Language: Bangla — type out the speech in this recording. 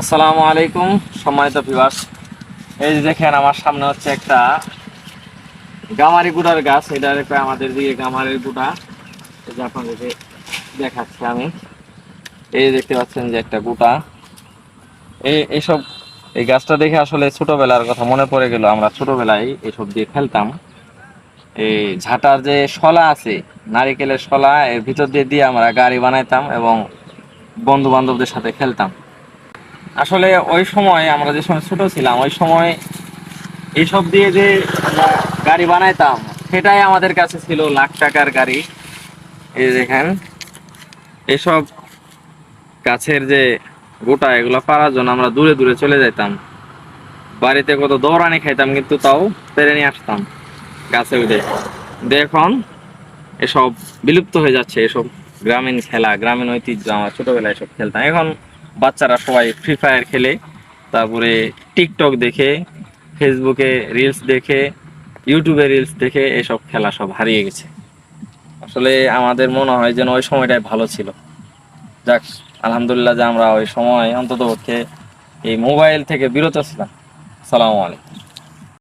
আসসালামু আলাইকুম, সম্মানিত ভিউয়ার্স এই যে দেখেন, আমার সামনে হচ্ছে একটা গামারি গুড়ার গাছ। এটা প্রায় আমাদের দিকে গামারির গুড়া। এই যে আপনাদেরকে দেখাচ্ছি আমি। এই দেখতে পাচ্ছেন যে একটা গুটা এই, এইসব, এই গাছটা দেখে আসলে ছোটবেলার কথা মনে পড়ে গেল। আমরা ছোটবেলায় এসব দিয়ে খেলতাম এই ঝাঁটার যে শলা আছে, নারিকেলের শলা, এর ভিতর দিয়ে দিয়ে আমরা গাড়ি বানাইতাম এবং বন্ধু বান্ধবদের সাথে খেলতাম। আসলে ওই সময় আমরা যে সময় ছোট ছিলাম, ওই সময় এইসব দিয়ে যে আমরা গাড়ি বানাইতাম, সেটাই আমাদের কাছে ছিল লাখ টাকার গাড়ি। এই দেখেন, এসব গাছের যে গোটা এগুলো পারার জন্য আমরা দূরে দূরে চলে যাইতাম। বাড়িতে কত দৌড়ানি খাইতাম, কিন্তু তাও পেরে নিয়ে আসতাম গাছে উঠে। এখন এসব বিলুপ্ত হয়ে যাচ্ছে, এসব গ্রামীণ খেলা, গ্রামীণ ঐতিহ্য, আমরা ছোটবেলায় এসব খেলতাম। এখন বাচ্চারা সবাই ফ্রি ফায়ার খেলে, তারপরে টিকটক দেখে ফেসবুকে রিলস দেখে ইউটিউবে রিলস দেখে এসব খেলা সব হারিয়ে গেছে। আসলে আমাদের মনে হয় যেন ওই সময়টাই ভালো ছিল। যাক, আলহামদুলিল্লাহ যে আমরা ওই সময় অন্তত পক্ষে এই মোবাইল থেকে বিরত ছিলাম। সালামু আলাইকুম।